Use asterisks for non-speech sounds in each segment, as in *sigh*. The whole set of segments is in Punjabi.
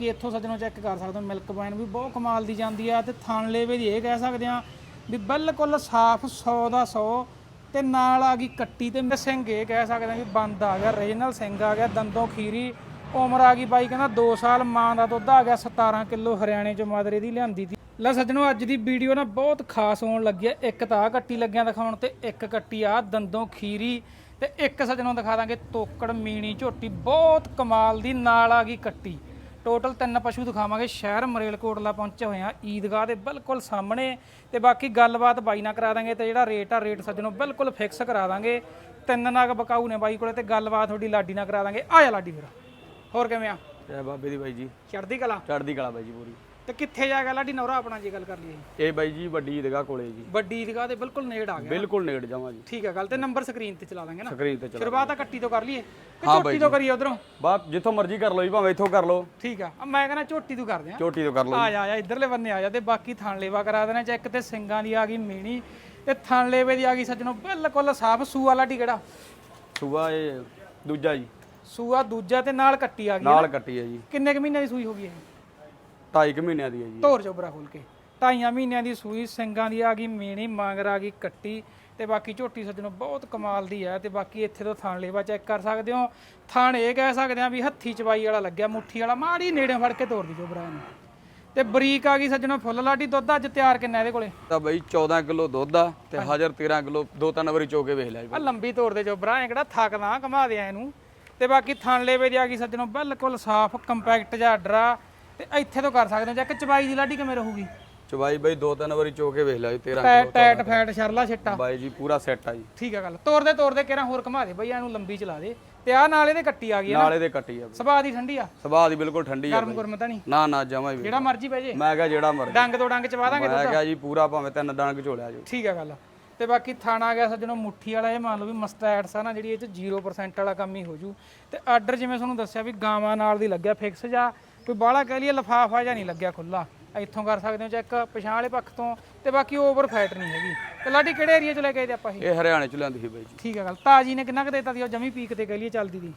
ਕਿ ਇੱਥੋਂ ਸੱਜਣੋਂ ਚੈੱਕ ਕਰ ਸਕਦੇ ਹੋ ਮਿਲਕ ਵਾਈਨ ਵੀ ਬਹੁਤ ਕਮਾਲ ਦੀ ਜਾਂਦੀ ਆ ਤੇ ਥਣ ਲੇਵੇ ਦੀ ਇਹ ਕਹਿ ਸਕਦੇ ਆ ਵੀ ਬਿਲਕੁਲ ਸਾਫ਼ 100 ਦਾ 100 ਤੇ ਨਾਲ ਆ ਗਈ ਕੱਟੀ ਤੇ ਸਿੰਘ, ਇਹ ਕਹਿ ਸਕਦੇ ਆ ਵੀ ਬੰਦ ਆ ਗਿਆ ਰੀਜਨਲ ਸਿੰਘ ਆ ਗਿਆ, ਦੰਦੋਂ ਖੀਰੀ, ਉਮਰ ਆ ਗਈ ਬਾਈ ਕਹਿੰਦਾ 2 ਸਾਲ, ਮਾਂ ਦਾ ਦੁੱਧ ਆ ਗਿਆ 17 ਕਿਲੋ ਹਰਿਆਣੇ ਚੋਂ ਮਾਦਰੇ ਦੀ ਲਿਆਂਦੀ ਸੀ। ਲੈ ਸੱਜਣੋ, ਅੱਜ ਦੀ ਵੀਡੀਓ ਨਾ ਬਹੁਤ ਖਾਸ ਹੋਣ ਲੱਗੀ ਹੈ ਇੱਕ ਤਾਂ ਆਹ ਕੱਟੀ ਲੱਗਿਆ ਦਿਖਾਉਣ ਤੇ ਇੱਕ ਕੱਟੀ ਆ ਦੰਦੋਂ ਖੀਰੀ ਤੇ ਇੱਕ ਸੱਜਣੋਂ ਦਿਖਾ ਦਾਂਗੇ ਤੋਕੜ, ਮੀਣੀ ਝੋਟੀ, ਬਹੁਤ ਕਮਾਲ ਦੀ ਨਾਲ ਆ ਗਈ ਕੱਟੀ। ਟੋਟਲ ਤਿੰਨ ਪਸ਼ੂ ਦਿਖਾਵਾਂਗੇ। ਸ਼ਹਿਰ ਮਰੇਲਕੋਟਲਾ ਪਹੁੰਚੇ ਹੋਏ ਆ ਈਦਗਾਹ ਦੇ ਬਿਲਕੁਲ ਸਾਹਮਣੇ। ਤੇ ਬਾਕੀ ਗੱਲਬਾਤ ਬਾਈ ਨਾਲ ਕਰਾ ਦਾਂਗੇ ਤੇ ਜਿਹੜਾ ਰੇਟ ਆ ਰੇਟ ਸੱਜਣੋਂ ਬਿਲਕੁਲ ਫਿਕਸ ਕਰਾ ਦਾਂਗੇ। ਤਿੰਨ ਨਾਗ ਬਕਾਊ ਨੇ ਬਾਈ ਕੋਲੇ ਤੇ ਗੱਲਬਾਤ ਤੁਹਾਡੀ ਲਾਡੀ ਨਾਲ ਕਰਾ ਦਾਂਗੇ। ਆ ਜਾ ਲਾਡੀ ਫਿਰ। ਹੋਰ ਕਿਵੇਂ ਆ? ਬਾਬੇ ਦੀ ਬਾਈ ਜੀ। ਚੜ੍ਹਦੀ ਕਲਾ? ਚੜ੍ਹਦੀ ਕਲਾ ਬਾਈ ਜੀ ਪੂਰੀ। ਤੇ ਕਿੱਥੇ ਜਾ ਗਿਆ? ਲਾਡੀ ਨੌਰਾ ਆਪਣਾ ਜੇ ਗੱਲ ਕਰ ਲਈਏ। ਇਹ ਬਾਈ ਜੀ ਵੱਡੀ ਈਦਗਾਹ ਕੋਲੇ ਜੀ। ਵੱਡੀ ਈਦਗਾਹ ਦੇ ਬਿਲਕੁਲ ਨੇੜ ਆ ਗਿਆ। ਬਿਲਕੁਲ ਨੇੜ ਜਾਵਾਂ ਜੀ। ਠੀਕ ਹੈ ਗੱਲ ਤੇ ਨੰਬਰ ਸਕਰੀਨ ਤੇ ਚਲਾ ਦਾਂਗੇ ਨਾ। ਸਕਰੀਨ ਤੇ ਚਲਾ ਸ਼ੁਰੂਆਤ ਆ ਕੱਟੀ ਤੋਂ ਕਰ ਲਈਏ। ਕਿ ਝੋਟੀ ਤੋਂ ਕਰੀਏ ਉਧਰੋਂ? ਬਾਤ ਜਿੱਥੋਂ ਮਰਜ਼ੀ ਕਰ ਲਓ ਜੀ ਭਾਵੇਂ ਇੱਥੋਂ ਕਰ ਲਓ। ਠੀਕ ਆ ਆ ਮੈਂ ਕਹਿੰਦਾ ਝੋਟੀ ਤੋਂ ਕਰਦੇ ਆ। ਚੋਟੀ ਤੋਂ ਕਰ ਲਓ ਆ ਜਾ ਆ ਇਧਰਲੇ ਬੰਨੇ ਆ ਜਾ ਤੇ ਬਾਕੀ ਥਣ ਲੇਵਾ ਕਰਾ ਦੇਣਾ ਚੈੱਕ ਤੇ ਸਿੰਗਾਂ ਦੀ ਆ ਗਈ ਮੀਣੀ ਤੇ ਥਣ ਲੇਵੇ ਦੀ ਆ ਗਈ ਸੱਜਣੋ ਬਿਲਕੁਲ ਸਾਫ਼ ਸੂਆ ਵਾਲਾ ਕਿਹੜਾ? ਸੂਆ ਇਹ ਦੂਜਾ ਜੀ। ਸੂਆ ਦੂਜਾ ਤੇ ਨਾਲ ਕੱਟੀ ਆ ਗਈ ਨਾਲ ਕੱਟੀ ਹੈ ਜੀ। ਕਿੰਨੇ ਕੁ ਮਹੀਨਿਆਂ ਦੀ ਸੂਈ ਹੋ ਗਈ ਇਹ? ਢਾਈ ਕੁ ਮਹੀਨਿਆਂ ਦੀ ਹੈ ਜੀ। ਧੋਰ ਚੋਬਰਾ ਖੋਲ ਕੇ। ਢਾਈਆਂ ਮਹੀਨਿਆਂ ਦੀ ਸੂਈ ਸਿੰਗਾਂ ਦੀ ਆ ਗਈ ਮੀਣੀ ਮਾਂਗਰ ਆ ਗਈ ਕੱਟੀ ਤੇ ਬਾਕੀ ਝੋਟੀ ਸੱਜਣੋ ਬਹੁਤ ਕਮਾਲ ਦੀ ਹੈ ਤੇ ਬਾਕੀ ਇੱਥੇ ਤੋਂ ਥਣ ਲੇਵਾ ਚੈੱਕ ਕਰ ਸਕਦੇ ਹੋ। ਥਣ ਇਹ ਕਹਿ ਸਕਦੇ ਆ ਵੀ ਹੱਥੀ ਚਵਾਈ ਵਾਲਾ ਲੱਗਿਆ ਮੁੱਠੀ ਵਾਲਾ ਮਾੜੀ ਨੇੜੇ ਫੜ ਕੇ ਤੋੜ ਦੀ ਚੋਬਰਾ ਇਹਨੂੰ। ਤੇ ਬਰੀਕ ਆ ਗਈ ਸੱਜਣੋ ਫੁੱਲ ਲਾਡੀ ਦੁੱਧ ਅੱਜ ਤਿਆਰ ਕਿੰਨਾ ਇਹਦੇ ਕੋਲੇ? ਤਾਂ ਬਾਈ 14 ਕਿਲੋ ਦੁੱਧ ਆ ਤੇ ਹਾਜ਼ਰ 13 ਕਿਲੋ ਦੋ ਤਿੰਨ ਵਾਰੀ ਚੋ ਕੇ ਵੇਖ ਲਿਆ ਜੀ ਆ ਲੰਬੀ ਤੋੜ ਦੇ ਚੋਬਰਾ ਐ ਕਿਹੜਾ ਥੱਕਦਾ ਘਮਾ ਦੇ ਇਹਨੂੰ। ਤੇ ਬਾਕੀ ਥਣ ਲੇਵੇ ਦੀ ਆ ਗਈ ਸੱਜਣੋ ਬਿਲਕੁਲ ਸਾਫ਼ ਕੰਪੈਕਟ ਜਿਹਾ ਡਰਾ ਤੇ ਇੱਥੇ ਤੋਂ ਕਰ ਸਕਦੇ ਹੋ ਚੈੱਕ ਚਵਾਈ ਦੀ ਲਾਡੀ ਕਿਵੇਂ ਰਹੂਗੀ? ਚਵਾਈ ਬਾਈ ਦੋ ਤਿੰਨ ਵਾਰੀ ਚੋ ਕੇ ਵੇਖ ਲਿਆ ਜੀ 13 ਟੈਟ ਟੈਟ ਫੈਟ ਸ਼ਰਲਾ ਛਿੱਟਾ। ਬਾਈ ਜੀ ਪੂਰਾ ਸੈੱਟ ਆ ਜੀ। ਠੀਕ ਆ ਗੱਲ ਤੋੜਦੇ ਤੋੜਦੇ ਕਿਹੜਾ ਹੋਰ ਘਮਾ ਦੇ ਬਈ ਇਹਨੂੰ ਲੰਬੀ ਚਲਾ ਦੇ। ਤੇ ਆ ਨਾਲ ਇਹਦੇ ਕੱਟੀ ਆ ਗਈ ਨਾ? ਨਾਲੇ ਦੇ ਕੱਟੀ ਆ ਬਾਈ। ਸੁਭਾਅ ਦੀ ਠੰਡੀ ਆ? ਸੁਭਾਅ ਦੀ ਬਿਲਕੁਲ ਠੰਡੀ ਆ ਗਰਮ ਗੁਰਮ ਤਾਂ ਨਹੀਂ? ਨਾ ਨਾ ਜਮਾ ਵੀ ਜਿਹੜਾ ਮਰਜ਼ੀ ਪੈ ਜੇ। ਮੈਂ ਕਿਹਾ ਜਿਹੜਾ ਮਰਜ਼ੀ। ਡੰਗ ਤੋਂ ਡੰਗ ਚਵਾ ਦਾਂਗੇ ਮੈਂ ਕਿਹਾ ਜੀ ਪੂਰਾ ਭਾਵੇਂ ਤਿੰਨ ਡੰਗ ਝੋਲਿਆ ਜੀ ਠੀਕ ਆ ਗੱਲ। ਤੇ ਬਾਕੀ ਥਾਣਾ ਗਿਆ ਸੱਜਣੋ ਮੁੱਠੀ ਵਾਲਾ ਇਹ ਮੰਨ ਲਓ ਵੀ ਮਸਟੈਟਸ ਆ ਨਾ ਜਿਹੜੀ ਇਹ ਚ 0% ਵਾਲਾ ਕੰਮ ਹੀ ਹੋ ਜੂ। ਤੇ ਆਰਡਰ ਜਿਵੇਂ ਤੁਹਾਨੂੰ ਦੱਸਿਆ ਵੀ ਗਾਵਾਂ ਨਾਲ ਦੀ ਲੱਗਿਆ ਫਿਕਸ ਜਾਂ। ਕੋਈ ਬਾਹਲਾ ਕਹਿ ਲਈਏ ਲਫਾਫਾ ਜਾਂ ਨਹੀਂ ਲੱਗਿਆ ਖੁੱਲਾ ਇੱਥੋਂ ਕਰ ਸਕਦੇ ਹੋ ਚੈੱਕ ਪਛਾਣ ਵਾਲੇ ਪੱਖ ਤੋਂ ਤੇ ਬਾਕੀ ਓਵਰ ਫੈਟ ਨਹੀਂ ਹੈਗੀ। ਤੇ ਲਾਡੀ ਕਿਹੜੇ ਏਰੀਆ ਚ ਲੈ ਕੇ ਆਏ ਤੇ ਆਪਾਂ ਇਹ? ਇਹ ਹਰਿਆਣੇ ਚ ਲਿਆਂਦੀ ਸੀ ਬਾਈ ਜੀ। ਠੀਕ ਆ ਗੱਲ ਤਾਜੀ ਨੇ ਕਿੰਨਾ ਕੁ ਦੇਤਾ ਦੀ ਉਹ ਜਮੀ ਪੀਕ ਤੇ ਕਹਿ ਲਈਏ ਚੱਲਦੀ ਦੀ।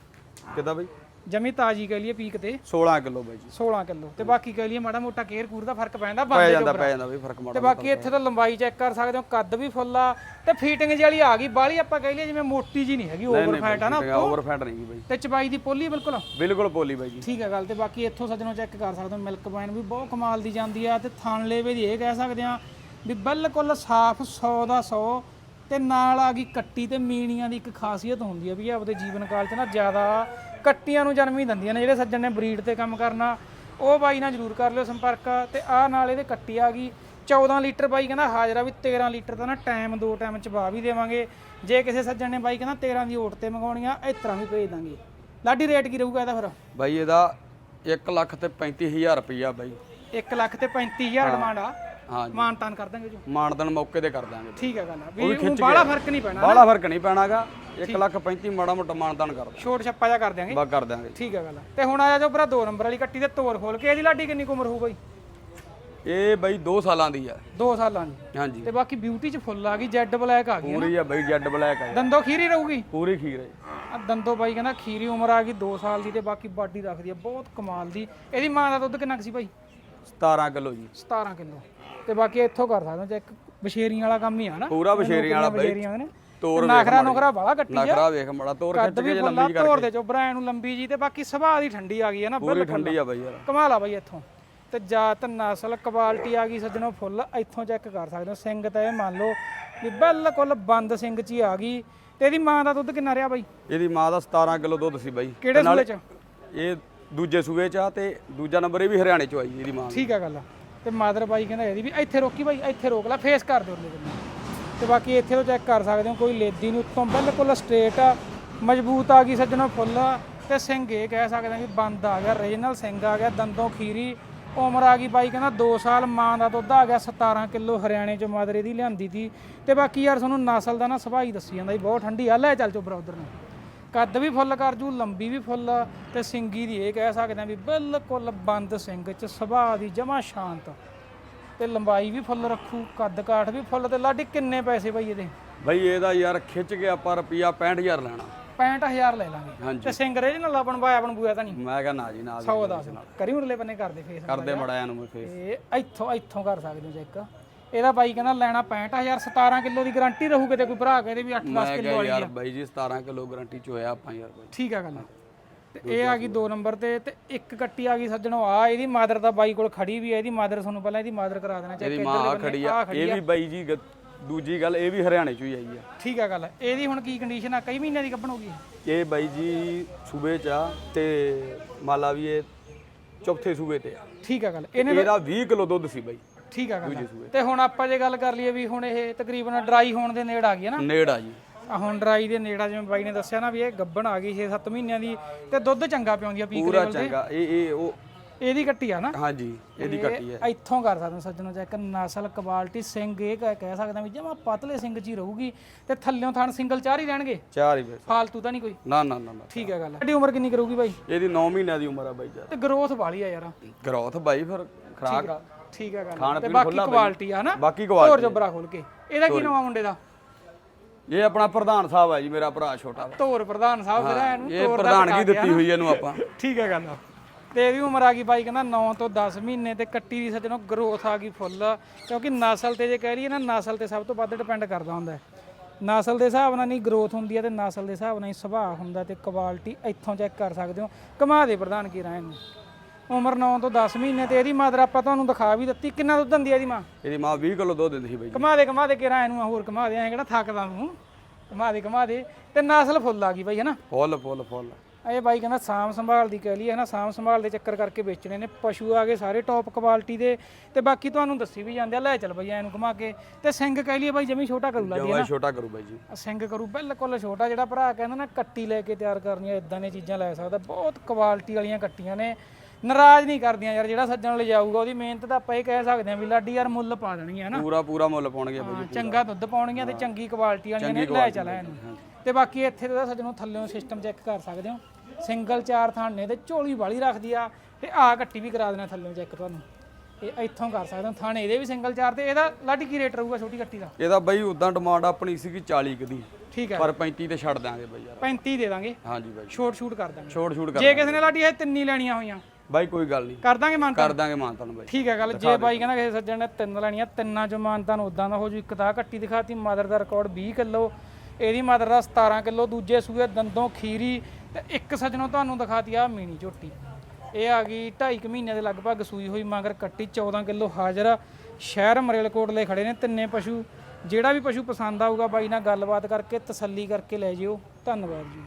ਕਿੱਦਾਂ ਬਾਈ? ਜਮੀ ਤਾਜੀ ਕਹਿ ਲਈਏ ਪੀਕ ਤੇ। 16 ਕਿਲੋ ਬਾਈ ਜੀ। 16 ਕਿਲੋ। ਤੇ ਬਾਕੀ ਕਹਿ ਲਈਏ ਮਾੜਾ ਮੋਟਾ ਕੇਅਰ ਕੂਰ ਦਾ ਫ਼ਰਕ ਪੈਂਦਾ ਪੈ ਬੰਦੇ ਜਾਂਦਾ ਪੈ ਜਾਂਦਾ ਬਈ ਫ਼ਰਕ ਤੇ ਮਾੜਾ ਬਾਕੀ ਇੱਥੇ ਤਾਂ ਲੰਬਾਈ ਚੈੱਕ ਕਰ ਸਕਦੇ ਹੋ ਕੱਦ ਵੀ ਫੁੱਲ ਆ। ਤੇ ਫੀਟਿੰਗ ਵਾਲੀ ਆ ਗਈ ਬਾਲੀ ਆਪਾਂ ਕਹਿ ਲਈਏ ਜਿਵੇਂ ਮੋਟੀ ਜੀ ਨਹੀਂ ਹੈਗੀ ਓਵਰ ਫੈਟ ਆ ਨਾ ਓਵਰ ਫੈਟ ਨਹੀਂ ਬਾਈ। ਤੇ ਚਬਾਈ ਦੀ ਪੋਲੀ ਬਿਲਕੁਲ? ਬਿਲਕੁਲ ਬੋਲੀ ਬਾਈ ਜੀ। ਠੀਕ ਹੈ ਗੱਲ ਤੇ ਬਾਕੀ ਇੱਥੋਂ ਸੱਜਣੋਂ ਚੈੱਕ ਕਰ ਸਕਦੇ ਹੋ ਮਿਲਕ ਵਾਈਨ ਵੀ ਬਹੁਤ ਕਮਾਲ ਦੀ ਜਾਂਦੀ ਆ ਤੇ ਥਣ ਲੇਵੇ ਦੀ ਇਹ ਕਹਿ ਸਕਦੇ ਆ ਵੀ ਬਿਲਕੁਲ ਸਾਫ਼ 100 ਦਾ 100 ਤੇ ਨਾਲ ਆ ਗਈ ਕੱਟੀ ਤੇ ਮੀਣੀਆਂ ਦੀ ਇੱਕ ਖਾਸੀਅਤ ਹੁੰਦੀ ਆ ਵੀ ਇਹ ਆਪਦੇ ਜੀਵਨ ਕਾਲ 'ਚ ਨਾ ਜ਼ਿਆਦਾ ਕੱਟੀਆਂ ਨੂੰ ਜਨਮ ਹੀ ਦਿੰਦੀਆਂ ਨੇ ਜਿਹੜੇ ਸੱਜਣ ਨੇ ਬਰੀਡ ਤੇ ਕੰਮ ਕਰਨਾ ਉਹ ਬਾਈ ਨਾਲ ਜਰੂਰ ਕਰ ਲਿਓ ਸੰਪਰਕ। ਤੇ ਆਹ ਨਾਲ ਇਹਦੇ ਕੱਟੀ ਆ ਗਈ 14 ਲੀਟਰ ਬਾਈ ਕਹਿੰਦਾ ਹਾਜ਼ਰਾ ਵੀ 13 ਲੀਟਰ ਦਾ ਨਾ ਟਾਈਮ ਦੋ ਟਾਈਮ ਚ ਪਾ ਵੀ ਦੇਵਾਂਗੇ। ਜੇ ਕਿਸੇ ਸੱਜਣ ਨੇ ਬਾਈ ਕਹਿੰਦਾ 13 ਦੀ ਓਟ ਤੇ ਮੰਗਾਉਣੀ ਆ ਇਸ ਤਰ੍ਹਾਂ ਵੀ ਭੇਜ ਦਾਂਗੇ। ਲਾਡੀ ਰੇਟ ਕੀ ਰਹੂਗਾ ਇਹਦਾ ਫਿਰ? ਬਾਈ ਇਹਦਾ 1 ਲੱਖ ਤੇ 35000 ਰੁਪਈਆ ਬਾਈ। 1 ਲੱਖ ਤੇ 35000 ਡਿਮਾਂਡ ਆ। ਹਾਂ ਜੀ ਮਾਨ ਤਾਨ ਕਰ ਦਾਂਗੇ ਜੋ। ਮਾਨਦਨ ਮੌਕੇ ਤੇ ਕਰ ਦਾਂਗੇ। ਠੀਕ ਹੈ ਗੱਲ ਆ। ਵੀ ਉਹ ਬਾਹਲਾ ਫ਼ਰਕ ਨਹੀਂ ਪੈਣਾ ਬਾਹਲਾ ਫ਼ਰਕ ਨਹੀਂ ਪੈਣਾਗਾ। 1 ਲੱਖ 35 ਮਾੜਾ ਮੋਟਾ ਮਾਨਦਨ ਕਰ ਦਾਂਗੇ। ਛੋਟ ਛੱਪਾ ਜਾ ਕਰ ਦਿਆਂਗੇ। ਬਾ ਕਰ ਦਾਂਗੇ ਠੀਕ ਹੈ ਗੱਲ ਆ। ਤੇ ਹੁਣ ਆਇਆ ਜੋ ਭਰਾ 2 ਨੰਬਰ ਵਾਲੀ ਕੱਟੀ ਤੇ ਤੋਰ ਖੋਲ ਕੇ। ਇਹਦੀ ਲਾਡੀ ਕਿੰਨੀ ਕੁ ਉਮਰ ਹੋਊ ਬਾਈ? ਇਹ ਬਾਈ 2 ਸਾਲਾਂ ਦੀ ਆ। 2 ਸਾਲਾਂ ਦੀ। ਹਾਂਜੀ। ਤੇ ਬਾਕੀ ਬਿਊਟੀ ਚ ਫੁੱਲ ਆ ਗਈ ਜੈਡ ਬਲੈਕ ਆ ਗਈ ਪੂਰੀ ਆ ਬਾਈ ਜੈਡ ਬਲੈਕ ਆ ਦੰਦੋ ਖੀਰੀ ਰਹੂਗੀ? ਪੂਰੀ ਖੀਰ ਹੈ ਆ ਦੰਦੋ ਬਾਈ ਕਹਿੰਦਾ ਖੀਰੀ ਉਮਰ ਆ ਗਈ 2 ਸਾਲ ਦੀ ਤੇ ਬਾਕੀ ਬਾਡੀ ਰੱਖਦੀ ਆ। ਬਹੁਤ ਕਮਾਲ ਦੀ। ਇਹਦੀ ਮਾਂ ਦਾ ਦੁੱਧ ਕਿੰਨਾ ਕੁ ਸੀ ਬਾਈ? 17 ਕਿਲੋ ਜੀ। 17 ਕਿਲੋ। ਤੇ ਬਾਕੀ ਇੱਥੋਂ ਕਰ ਸਕਦੇ ਹੋ ਚੈੱਕ ਬਸ਼ੇਰੀਆਂ ਵਾਲਾ ਕੰਮ ਹੀ ਆ ਨਾ। ਪੂਰਾ ਬਸ਼ੇਰੀਆਂ ਵਾਲਾ ਬਾਈ। ਬਸ਼ੇਰੀਆਂ ਨੇ। ਤੋਰ ਨਖਰਾ ਨੁਖਰਾ ਬਾਲਾ ਕੱਟੀ ਆ। ਨਖਰਾ ਵੇਖ ਮੜਾ ਤੋਰ ਖਿੱਚ ਕੇ ਜੇ ਫੁੱਲਾ ਲੰਬੀ ਤੋੜ ਦੇ ਚੋਬਰਾ ਐਨੂੰ ਲੰਬੀ ਜੀ ਤੇ ਬਾਕੀ ਸੁਭਾਅ ਦੀ ਠੰਡੀ ਆ ਗਈ ਹੈ ਨਾ ਪੂਰੀ ਠੰਡੀ ਆ ਬਾਈ ਯਾਰ। ਕਮਾਲ ਆ ਬਾਈ ਇੱਥੋਂ। ਤੇ ਜਾਤ ਨਸਲ ਕੁਆਲਿਟੀ ਆ ਗਈ ਸੱਜਣੋ ਫੁੱਲ। ਇੱਥੋਂ ਚੈੱਕ ਕਰ ਸਕਦੇ ਹੋ ਸਿੰਘ ਤਾਂ ਇਹ ਮੰਨ ਲਓ ਵੀ ਬਿਲਕੁਲ ਬੰਦ ਸਿੰਘ ਚ ਹੀ ਆ ਗਈ। ਤੇ ਇਹਦੀ ਮਾਂ ਦਾ ਦੁੱਧ ਕਿੰਨਾ ਰਿਹਾ ਬਾਈ? ਇਹਦੀ ਮਾਂ ਦਾ 17 ਕਿਲੋ ਦੁੱਧ ਸੀ ਬਾਈ। ਕਿਹੜੇ ਸੂਲੇ ਚ? ਇਹ ਦੂਜੇ ਸੂਬੇ ਚ ਆ ਤੇ ਦੂਜਾ ਨੰਬਰ ਇਹ ਵੀ ਹਰਿਆਣੇ ਚ ਆਈ ਇਹਦੀ ਮਾਂ ਠੀਕ ਆ ਗੱਲ ਤੇ ਮਾਦਰ ਬਾਈ ਕਹਿੰਦਾ ਇਹਦੀ ਵੀ ਇੱਥੇ ਰੋਕੀ ਬਾਈ, ਇੱਥੇ ਰੋਕ ਲੈ ਫੇਸ ਕਰ ਦਿਓ ਲੈ ਤੇ। ਬਾਕੀ ਇੱਥੇ ਤੋਂ ਚੈੱਕ ਕਰ ਸਕਦੇ ਹੋ, ਕੋਈ ਲੇਦੀ ਨੂੰ ਉੱਤੋਂ ਬਿਲਕੁਲ ਸਟ੍ਰੇਟ ਆ, ਮਜ਼ਬੂਤ ਆ ਗਈ ਸੱਜਣੋ ਫੁੱਲ। ਤੇ ਸਿੰਘ ਇਹ ਕਹਿ ਸਕਦੇ ਹਾਂ ਵੀ ਬੰਦ ਆ ਗਿਆ, ਰੀਜਨਲ ਸਿੰਘ ਆ ਗਿਆ, ਦੰਦੋਂ ਖੀਰੀ। ਉਮਰ ਆ ਗਈ ਬਾਈ ਕਹਿੰਦਾ 2 ਸਾਲ, ਮਾਂ ਦਾ ਦੁੱਧ ਆ ਗਿਆ 17 ਕਿਲੋ ਹਰਿਆਣੇ ਚੋਂ ਮਾਦਰੇ ਦੀ ਲਿਆਂਦੀ ਸੀ ਤੇ ਬਾਕੀ ਯਾਰ, ਤੁਹਾਨੂੰ ਨਸਲ ਦਾ ਨਾ ਸੁਭਾਅ ਹੀ ਦੱਸੀ ਜਾਂਦਾ ਵੀ ਬਹੁਤ ਠੰਡੀ ਆ। ਲੈ ਚੱਲ ਚੋ ਬਰਾਦਰ ਨੂੰ। ਕੱਦ ਵੀ ਫੁੱਲ ਕਰ ਜੂ ਲੰਬੀ ਵੀ ਫੁੱਲ ਤੇ ਸਿੰਗੀ ਦੀ ਇਹ ਕਹਿ ਸਕਦੇ ਆ ਵੀ ਬਿਲਕੁਲ ਬੰਦ ਸਿੰਘ ਚ ਸੁਭਾਅ ਦੀ ਜਮਾ ਸ਼ਾਂਤ। ਤੇ ਲੰਬਾਈ ਵੀ ਫੁੱਲ ਰੱਖੂ ਕੱਦ ਕਾਠ ਵੀ ਫੁੱਲ ਤੇ ਲਾਡੀ ਕਿੰਨੇ ਪੈਸੇ ਬਾਈ ਇਹਦੇ? ਬਾਈ ਇਹਦਾ ਯਾਰ ਖਿੱਚ ਕੇ ਆਪਾਂ ਰੁਪਿਆ 65000 ਲੈਣਾ। 65000 ਲੈ ਲਾਂਗੇ। ਤੇ ਸਿੰਘ ਰੀਜਨਲ ਆ ਬਣਵਾਇਆ ਬਣਬੂਆ ਤਾਂ ਨਹੀਂ? ਮੈਂ ਕਿਹਾ ਨਾ ਜੀ ਨਾ ਵੀ 100 ਦੱਸ। ਕਰੀ ਉਰਲੇ ਬੰਨੇ ਕਰਦੇ ਫੇਸ ਕਰਦੇ ਮੜਾਇਆ ਨੂੰ ਫੇਸ ਇਹ ਇੱਥੋਂ ਇੱਥੋਂ ਕਰ ਸਕਦੇ ਹੋ ਚੈੱਕ ਇਹਦਾ ਬਾਈ ਕਹਿੰਦਾ ਲੈਣਾ 65000 17 ਕਿਲੋ ਦੀ ਗਾਰੰਟੀ ਰਹੂ ਕਿਤੇ ਕੋਈ ਭਰਾ ਕਹਿੰਦੇ ਵੀ 8-10 ਮੈਂ ਕਿਲੋ ਵਾਲੀ ਯਾਰ ਬਾਈ ਜੀ 17 ਕਿਲੋ ਗਾਰੰਟੀ ਚ ਹੋਇਆ ਆਪਾਂ ਯਾਰ ਬਾਈ। ਠੀਕ ਆ ਗੱਲ। ਤੇ ਇਹ ਆ ਗਈ 2 ਨੰਬਰ ਤੇ ਤੇ ਇੱਕ ਕੱਟੀ ਆ ਗਈ ਸੱਜਣੋ ਆ ਇਹਦੀ ਮਾਦਰ ਦਾ ਬਾਈ ਕੋਲ ਖੜੀ ਵੀ ਹੈ ਇਹਦੀ ਮਾਦਰ ਤੁਹਾਨੂੰ ਪਹਿਲਾਂ ਇਹਦੀ ਮਾਦਰ ਕਰਾ ਦੇਣਾ ਚੈੱਕ ਇਹਦੀ ਮਾਂ ਖੜੀ ਆ। ਇਹ ਵੀ ਬਾਈ ਜੀ ਦੂਜੀ ਗੱਲ ਇਹ ਵੀ ਹਰਿਆਣੇ ਚੋਂ ਹੀ ਆਈ ਆ। ਠੀਕ ਆ ਗੱਲ। ਇਹਦੀ ਹੁਣ ਕੀ ਕੰਡੀਸ਼ਨ ਆ ਕਈ ਮਹੀਨਿਆਂ ਦੀ ਕੱਢਣ ਹੋਗੀ ਇਹ ਬਾਈ ਜੀ ਸੂਬੇ ਚ ਆ ਤੇ ਮਾਲਾ ਵੀ ਇਹ ਚੌਥੇ ਸੂਬੇ ਤੇ ਆ। ਠੀਕ ਆ ਗੱਲ। ਇਹਨੇ ਇਹਦਾ 20 ਕਿਲੋ ਦੁੱਧ ਸੀ ਬਾਈ। ਠੀਕ ਆ ਗੱਲ ਤੇ ਹੁਣ ਆਪਾਂ ਜੇ ਗੱਲ ਕਰ ਲਈਏ ਵੀ ਹੁਣ ਇਹ ਤਕਰੀਬਨ ਡਰਾਈ ਹੋਣ ਦੇ ਨੇੜ ਆ ਗਈ ਹੈ ਨਾ? ਨੇੜ ਆ ਜੀ। ਆ ਹੁਣ ਡਰਾਈ ਦੇ ਨੇੜਾ ਜਿਵੇਂ ਬਾਈ ਨੇ ਦੱਸਿਆ ਨਾ ਵੀ ਇਹ ਗੱਬਣ ਆ ਗਈ 6-7 ਮਹੀਨਿਆਂ ਦੀ ਤੇ ਦੁੱਧ ਚੰਗਾ ਪਿਆਉਂਦੀ ਆ ਪੀਕ ਪੂਰਾ ਲੈਵਲ ਤੇ। ਚੰਗਾ। ਇਹ ਇਹ ਉਹ ਇਹਦੀ ਕੱਟੀ ਆ ਨਾ? ਹਾਂਜੀ ਇਹਦੀ ਕੱਟੀ ਹੈ। ਇੱਥੋਂ ਕਰ ਸਕਦੇ ਹੋ ਸੱਜਣੋ ਚੈੱਕ ਨਸਲ ਕੁਆਲਿਟੀ ਸਿੰਘ ਇਹ ਕਹਿ ਕਹਿ ਸਕਦੇ ਵੀ ਜਮਾ ਪਤਲੇ ਸਿੰਘ ਹੀ ਰਹੂਗੀ ਤੇ ਥੱਲਿਓਂ ਥਣ ਸਿੰਗਲ ਚਾਰ ਹੀ ਰਹਿਣਗੇ? ਚਾਰ ਹੀ ਬਸ ਫਾਲਤੂ ਤਾਂ ਨਹੀਂ ਕੋਈ? ਨਾ ਨਾ ਨਾ ਨਾ। ਠੀਕ ਹੈ ਗੱਲ ਇਹਦੀ ਉਮਰ ਕਿੰਨੀ ਕਰੂਗੀ ਬਾਈ? ਇਹਦੀ 9 ਮਹੀਨਿਆਂ ਦੀ ਉਮਰ ਆ ਬਾਈ ਯਾਰ ਤੇ ਗਰੋਥ ਵਾਲੀ ਆ ਯਾਰ। ਗਰੋਥ ਬਾਈ ਫਿਰ ਖਰਾਕ ਠੀਕ ਹੈ ਗੱਲ। ਖਾਣ ਤੇ ਪੀਣ ਬਾਕੀ ਖੁੱਲਾ ਬਾਈ। ਕੁਆਲਿਟੀ ਆ ਨਾ। ਬਾਕੀ ਹੋਰ ਕੁਆਲਿਟੀ ਜਬਰਾ ਖੋਲ ਕੇ। ਇਹਦਾ ਕੀ ਨਾਮ ਆ ਮੁੰਡੇ ਦਾ? ਇਹ ਆਪਣਾ ਪ੍ਰਧਾਨ ਸਾਹਿਬ ਆ ਜੀ ਮੇਰਾ ਭਰਾ ਛੋਟਾ। ਧੋਰ ਪ੍ਰਧਾਨ ਸਾਹਿਬ ਜਿਹੜਾ ਇਹਨੂੰ ਇਹ ਧੋਰ ਦਾ ਪ੍ਰਧਾਨਗੀ ਦਿੱਤੀ ਹੋਈ ਇਹਨੂੰ ਆਪਾਂ। *laughs* ਠੀਕ ਹੈ ਗੱਲ। ਤੇ ਇਹਦੀ ਉਮਰ ਆ ਗਈ ਬਾਈ ਕਹਿੰਦਾ 9 ਤੋਂ 10 ਮਹੀਨੇ ਤੇ ਕੱਟੀ ਦੀ ਸੱਜਣੋ ਗਰੋਥ ਆ ਗਈ ਫੁੱਲ ਕਿਉਂਕਿ ਨਸਲ ਤੇ ਜੇ ਕਹਿ ਲਈਏ ਨਾ ਨਸਲ ਤੇ ਸਭ ਤੋਂ ਵੱਧ ਡਿਪੈਂਡ ਕਰਦਾ ਹੁੰਦਾ ਹੈ। ਨਸਲ ਦੇ ਹਿਸਾਬ ਨਾਲ ਨਹੀਂ ਗਰੋਥ ਹੁੰਦੀ ਹੈ ਤੇ ਨਸਲ ਦੇ ਹਿਸਾਬ ਨਾਲ ਹੀ ਸੁਭਾਅ ਹੁੰਦਾ ਤੇ ਕੁਆਲਿਟੀ ਇੱਥੋਂ ਚੈੱਕ ਕਰ ਸਕਦੇ ਹੋ। ਕਮਾ ਦੇ ਪ੍ਰਧਾਨ ਕੀ ਰਾਇ ਨੂੰ ਉਮਰ 9 ਤੋਂ 10 ਮਹੀਨੇ ਤੇ ਇਹਦੀ ਮਾਦਰ ਆਪਾਂ ਤੁਹਾਨੂੰ ਦਿਖਾ ਵੀ ਦਿੱਤੀ। ਕਿੰਨਾ ਦੁੱਧ ਦਿੰਦੀ ਹੈ ਇਹਦੀ ਮਾਂ? ਇਹਦੀ ਮਾਂ 20 ਕਿਲੋ ਦੁੱਧ ਦਿੰਦੀ ਸੀ ਬਾਈ ਜੀ। ਕਮਾ ਦੇ ਕਮਾ ਦੇ ਕੇ ਰਾਇ ਨੂੰ ਹੋਰ ਕਮਾ ਦੇ ਐਂ ਕਿਹੜਾ ਥੱਕਦਾ ਤੂੰ? ਕਮਾ ਦੇ ਕਮਾ ਦੇ। ਤੇ ਨਸਲ ਫੁੱਲ ਆ ਗਈ ਬਾਈ ਹੈ ਨਾ ਫੁੱਲ ਫੁੱਲ ਫੁੱਲ। ਇਹ ਬਾਈ ਕਹਿੰਦਾ ਸਾਮ ਸੰਭਾਲ ਦੀ ਕਹਿ ਲਈ ਹੈ ਨਾ ਸਾਮ ਸੰਭਾਲ ਦੇ ਚੱਕਰ ਕਰਕੇ ਵੇਚਣੇ ਨੇ। ਪਸ਼ੂ ਆ ਗਏ ਸਾਰੇ ਟੌਪ ਕੁਆਲਿਟੀ ਦੇ। ਤੇ ਬਾਕੀ ਤੁਹਾਨੂੰ ਦੱਸੀ ਵੀ ਜਾਂਦੇ ਆ ਲੈ ਚੱਲ ਬਈ ਐਨੂੰ ਘੁਮਾ ਕੇ। ਤੇ ਸਿੰਘ ਕਹਿ ਲਈਏ ਬਾਈ ਜਮੀ ਛੋਟਾ ਕਰੂ ਲੱਗਦੀ ਜਵਾਈ ਛੋਟਾ ਕਰੂ ਬਾਈ ਜੀ। ਸਿੰਘ ਕਰੂ ਬਿਲਕੁਲ ਛੋਟਾ। ਜਿਹੜਾ ਭਰਾ ਕਹਿੰਦਾ ਨਾ ਕੱਟੀ ਲੈ ਕੇ ਤਿਆਰ ਕਰਨੀਆਂ ਇਦਾਂ ਦੀਆਂ ਚੀਜ਼ਾਂ ਲੈ ਸਕਦਾ। ਬਹੁਤ ਕੁਆਲਿਟੀ ਵਾਲੀਆਂ ਕੱਟੀਆਂ ਨੇ। ਨਾਰਾਜ਼ ਨਹੀਂ ਕਰਦੀਆਂ ਯਾਰ ਜਿਹੜਾ ਸੱਜਣ ਲੈ ਜਾਊਗਾ ਉਹਦੀ ਮਿਹਨਤ ਤਾਂ ਆਪਾਂ ਇਹ ਕਹਿ ਸਕਦੇ ਹਾਂ ਵੀ ਲਾਡੀ ਯਾਰ ਮੁੱਲ ਪਾ ਦੇਣੀ ਹੈ ਨਾ। ਪੂਰਾ ਪੂਰਾ ਮੁੱਲ ਪਾਉਣਗੇ ਬਾਈ ਹਾਂ, ਚੰਗਾ ਦੁੱਧ ਪਾਉਣਗੀਆਂ ਤੇ ਚੰਗੀ ਕੁਆਲਿਟੀ ਵਾਲੀਆਂ ਨੇ ਲੈ ਚੱਲ ਇਹਨੂੰ। ਤੇ ਬਾਕੀ ਇੱਥੇ ਦਾ ਸੱਜਣੋਂ ਥੱਲੇੋਂ ਸਿਸਟਮ ਚੈੱਕ ਕਰ ਸਕਦੇ ਹੋ। ਸਿੰਗਲ ਚਾਰ ਥਾਣੇ ਤੇ ਝੋਲੀ ਵਾਲੀ ਰੱਖਦੀ ਆ ਤੇ ਆ ਕੱਟੀ ਵੀ ਕਰਾ ਦੇਣਾ ਥੱਲੇੋਂ ਚੈੱਕ ਤੁਹਾਨੂੰ। ਇਹ ਇੱਥੋਂ ਕਰ ਸਕਦੇ ਹੋ ਥਾਣੇ ਇਹਦੇ ਵੀ ਸਿੰਗਲ ਚਾਰ ਤੇ ਇਹਦਾ ਲਾਡੀ ਕੀ ਰੇਟ ਰਹੂਗਾ ਛੋਟੀ ਕੱਟੀ ਦਾ? ਇਹਦਾ ਬਾਈ ਉਦਾਂ ਡਿਮਾਂਡ ਆਪਣੀ ਸੀਗੀ 40 ਕੁ ਦੀ। ਠੀਕ ਹੈ। ਪਰ 35 ਤੇ ਛੱਡ ਦਾਂਗੇ ਬਾਈ ਯਾਰ। 35 ਦੇ ਦਾਂਗੇ। ਹਾਂਜੀ ਬਾਈ। ਛੋਟ ਛੂਟ ਕਰ ਦਾਂਗੇ। ਛੋੜ ਛੂੜ ਕਰ ਜੇ ਕਿਸੇ ਨੇ ਲਾਡੀ ਇਹ ਤਿੰਨੀ ਲੈਣੀਆਂ ਹੋਈਆਂ ਬਾਈ ਕੋਈ ਗੱਲ ਨਹੀਂ। ਕਰ ਦਾਂਗੇ ਮਾਨਤਾ ਕਰ ਦਾਂਗੇ ਮਾਨਤਾਨ ਬਾਈ। ਠੀਕ ਹੈ ਗੱਲ। ਜੇ ਬਾਈ ਕਹਿੰਦਾ ਕਿਸੇ ਸੱਜਣ ਨੇ ਤਿੰਨ ਲੈਣੀਆਂ ਤਿੰਨਾਂ ਚੋਂ ਮਾਨਤਾ ਨੂੰ ਉਦਾਂ ਦਾ ਹੋ ਜੂ ਇੱਕ ਤਾਂ ਕੱਟੀ ਦਿਖਾਤੀ ਮਦਰ ਦਾ ਰਿਕਾਰਡ 20 ਕਿਲੋ ਇਹਦੀ ਮਦਰ ਦਾ 17 ਕਿਲੋ ਦੂਜੇ ਸੂਏ ਦੰਦੋਂ ਖੀਰੀ ਤੇ ਇੱਕ ਸੱਜਣੋਂ ਤੁਹਾਨੂੰ ਦਿਖਾਤੀ ਆ ਮੀਨੀ ਝੋਟੀ। ਇਹ ਆ ਗਈ 2.5 ਮਹੀਨਿਆਂ ਦੇ ਲਗਭਗ ਸੂਈ ਹੋਈ ਮਗਰ ਕੱਟੀ 14 ਕਿਲੋ ਹਾਜ਼ਰ। ਸ਼ਹਿਰ ਮਰੇਲਕੋਟਲੇ ਖੜੇ ਨੇ ਤਿੰਨੇ ਪਸ਼ੂ। ਜਿਹੜਾ ਵੀ ਪਸ਼ੂ ਪਸੰਦ ਆਊਗਾ ਬਾਈ ਨਾਲ ਗੱਲਬਾਤ ਕਰਕੇ ਤਸੱਲੀ ਕਰਕੇ ਲੈ ਜਿਓ। ਧੰਨਵਾਦ ਜੀ।